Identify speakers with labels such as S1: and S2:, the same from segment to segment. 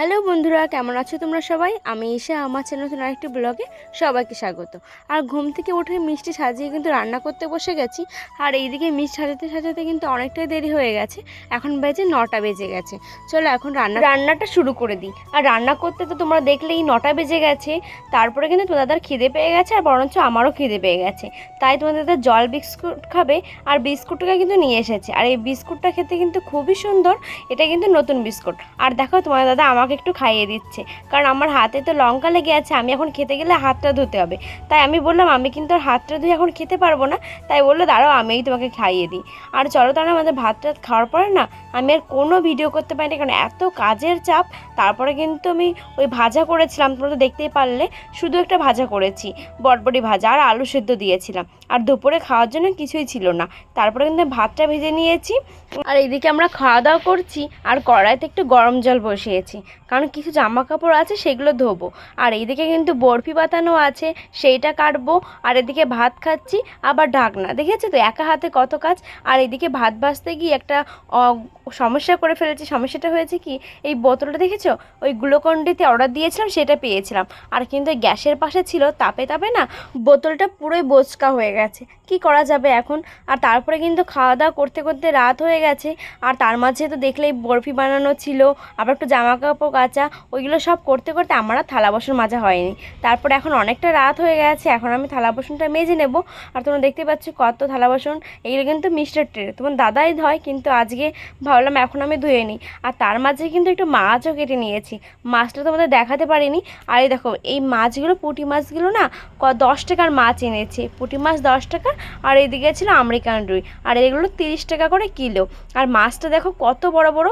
S1: Hello বন্ধুরা, কেমন আছো তোমরা সবাই? আমি ঈশা, আমার চ্যানেল নতুন আরেকটি ব্লগে সবাইকে স্বাগত। আর ঘুম থেকে উঠে মিষ্টি সাজিয়ে কিন্তু রান্না করতে বসে গেছি। আর এইদিকে মিষ্টি সাজাতে সাজাতে কিন্তু অনেকটাই দেরি হয়ে গেছে। এখন বেজে নটা বেজে গেছে। চলো এখন রান্না, রান্নাটা শুরু করে দিই। আর রান্না করতে তো তোমরা দেখলেই নটা বেজে গেছে। তারপরে কিন্তু তোমাদের দাদার খিদে পেয়ে গেছে আর বরঞ্চ আমারও খিদে পেয়ে গেছে। তাই তোমাদের দাদা জল বিস্কুট খাবে আর বিস্কুটটা কিন্তু নিয়ে এসেছে। আর এই বিস্কুটটা খেতে কিন্তু খুবই সুন্দর। এটা কিন্তু নতুন বিস্কুট। আর দেখো তোমার দাদা আমাকে একটু খাইয়ে দিচ্ছে। কারণ আমার হাতে তো লঙ্কা লেগে আছে, আমি এখন খেতে গেলে হাতটা ধুতে হবে। তাই আমি বললাম, আমি কিন্তু আর হাতটা ধুয়ে এখন খেতে পারব না। তাই বলল, দাঁড়াও, আমিই তোমাকে খাইয়ে দিই। আর চলো তাহলে আমাদের ভাত টাত খাওয়ার পরে না, আমি আর কোনো ভিডিও করতে পারিনি, কারণ এত কাজের চাপ। তারপরে কিন্তু আমি ওই ভাজা করেছিলাম, তোমরা তো দেখতেই পারলে। শুধু একটা ভাজা করেছি বটবটি ভাজা আর আলু সেদ্ধ দিয়েছিলাম। আর দুপুরে খাওয়ার জন্য কিছুই ছিল না। তারপরে কিন্তু ভাতটা ভেজে নিয়েছি। আর এদিকে আমরা খাওয়া দাওয়া করছি, আর কড়াইতে একটু গরম জল বসিয়েছি। কারণ কিছু জামা কাপড় আছে, সেগুলো ধোবো। আর এইদিকে কিন্তু বরফি পাতানো আছে, সেইটা কাটবো, আর এদিকে ভাত খাচ্ছি, আবার ঢাকনা। দেখেছ তো? একা হাতে কত কাজ। আর এদিকে ভাত ভাজতে গিয়ে একটা সমস্যা করে ফেলেছি। সমস্যাটা হয়েছে কি? এই বোতলটা দেখেছ? ওই গ্লুকন্ডিতে অর্ডার দিয়েছিলাম, সেটা পেয়েছিলাম। আর কিন্তু গ্যাসের পাশে ছিল, তাপে তাপে না, বোতলটা পুরোই বোচকা হয়ে গেছে। কি করা যাবে এখন? আর তারপরে কিন্তু খাওয়া দাওয়া করতে করতে রাত হয়ে গেছে। আর তার মাঝে তো দেখলেই বরফি বানানো ছিল। আবার একটু জামা কাপড় কাচা ওইগুলো সব করতে করতে আমার আর থালা বাসন মাজা হয়নি। তারপরে এখন অনেকটা রাত হয়ে গেছে, এখন আমি থালা বাসনটা মেজে নেব। আর তোমরা দেখতে পাচ্ছ কত থালা বাসন এগুলো কিন্তু মিস্টার ট্রে তোমার দাদাই ধয়, কিন্তু আজকে ভাবলাম এখন আমি ধুয়ে নিই। আর তার মাঝে কিন্তু একটু মাছও কেটে নিয়েছি। মাছটা তোমাদের দেখাতে পারিনি। আর এই দেখো, এই মাছগুলো, পুঁটি মাছগুলো না, ক, দশ টাকার মাছ এনেছি। পুঁটি মাছ দশ টাকা, আর এদিকে ছিল আমেরিকান রুই। আর এগুলো তিরিশ টাকা করে কিলো। আর মাছটা দেখো কত বড় বড়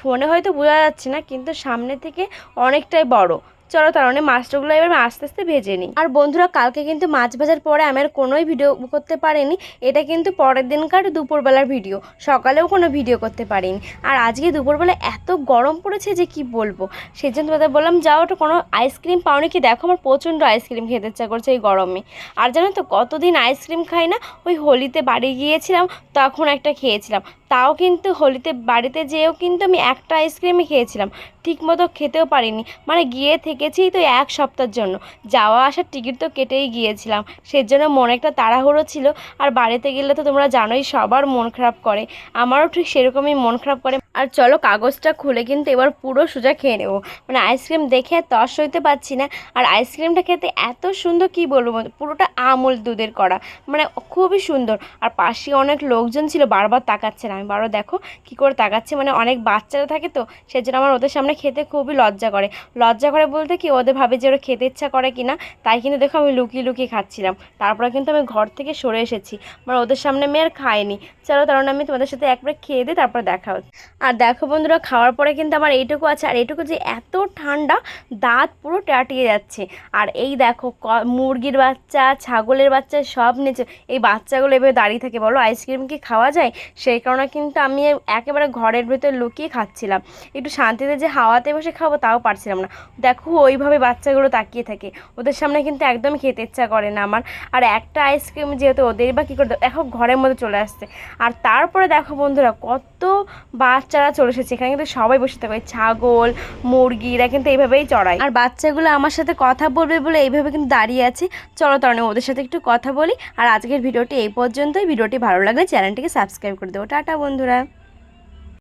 S1: ফোনে হয়তো বোঝা যাচ্ছে না, কিন্তু সামনে থেকে অনেকটাই বড়। চলো তার মানে মাছটাগুলো এবার আস্তে আস্তে ভেজে নিই। আর বন্ধুরা, কালকে কিন্তু মাছ ভাজার পরে আমি আর কোনোই ভিডিও করতে পারিনি। এটা কিন্তু পরের দিনকার দুপুরবেলার ভিডিও। সকালেও কোনো ভিডিও করতে পারিনি। আর আজকে দুপুরবেলা এত গরম পড়েছে যে কি বলব? সেই জন্য তোমাদের বললাম, যাও ওটা কোনো আইসক্রিম পাওনি কি দেখো, আমার প্রচণ্ড আইসক্রিম খেতে ইচ্ছা করছে এই গরমে। আর জানো তো, কতদিন আইসক্রিম খাই না? ওই হোলিতে বাড়ি গিয়েছিলাম, তখন একটা খেয়েছিলাম। তাও কিন্তু হোলিতে বাড়িতে যেয়েও কিন্তু আমি একটা আইসক্রিমই খেয়েছিলাম। ঠিক মতো খেতেও পারিনি। মানে গিয়ে থেকেছি তো এক সপ্তাহের জন্য। যাওয়া আসার টিকিট তো কেটেই গিয়েছিলাম। সেই জন্য মনে একটা তাড়াহুড়ো ছিল। আর বাড়িতে গেলে তো তোমরা জানোই, সবার মন খারাপ করে। আমারও ঠিক সেরকমই মন খারাপ করে। আর চলো কাগজটা খুলে কিন্তু এবার পুরো সোজা খেয়ে নেব। মানে আইসক্রিম দেখে তর সইতে পারছি না। আর আইসক্রিমটা খেতে এত সুন্দর কি বলব পুরোটা আমুল দুধের করা মানে খুবই সুন্দর। আর পাশে অনেক লোকজন ছিল, বারবার তাকাচ্ছে না। আমি বারবার দেখো কি করে তাকাচ্ছে? মানে অনেক বাচ্চারা থাকে তো সেজন্য আমার ওদের সামনে খেতে খুবই লজ্জা করে। লজ্জা করে বলতে কি, ওদের ভাবে যে ওরা খেতে ইচ্ছা করে কিনা, তাই কিন্তু দেখো আমি লুকিয়ে লুকিয়ে খাচ্ছিলাম। তারপরে কিন্তু আমি ঘর থেকে সরে এসেছি। মানে ওদের সামনে আমি আর খাইনি। চলো কারণ আমি তোমাদের সাথে একবার খেয়ে দিই তারপর দেখা হচ্ছে। আর দেখো বন্ধুরা, খাওয়ার পরে কিন্তু আমার এইটুকু আছে, আর এইটুকু যে এত ঠান্ডা, দাঁত পুরো টাটিয়ে যাচ্ছে। আর এই দেখো মুরগির বাচ্চা, ছাগলের বাচ্চা সব নিচে, এই বাচ্চাগুলো এভাবে দাঁড়িয়ে থাকে, বলো আইসক্রিম কি খাওয়া যায়? সেই কারণে কিন্তু আমি একেবারে ঘরের ভেতর লুকিয়ে খাচ্ছিলাম। একটু শান্তিতে যে হাওয়াতে বসে খাব তাও পারছিলাম না। দেখো ওইভাবে বাচ্চাগুলো তাকিয়ে থাকে, ওদের সামনে কিন্তু একদম খেতে ইচ্ছা করে না আমার। আর একটা আইসক্রিম যেহেতু ওদের, বা কী করে এখন ঘরের মধ্যে চলে আসছে। আর তারপরে দেখো বন্ধুরা, কত বাচ্চারা চলে এসেছে, এখানে কিন্তু সবাই বসে থাকবে। ছাগল, মুরগি, এরা কিন্তু এইভাবেই চড়ায়। আর বাচ্চাগুলো আমার সাথে কথা বলবে বলে এইভাবে কিন্তু দাঁড়িয়ে আছে। চলো তরণে ওদের সাথে একটু কথা বলি। আর আজকের ভিডিওটি এই পর্যন্তই। ভিডিওটি ভালো লাগলে চ্যানেলটিকে সাবস্ক্রাইব করে দেবো। টাটা, বন্ধুরা।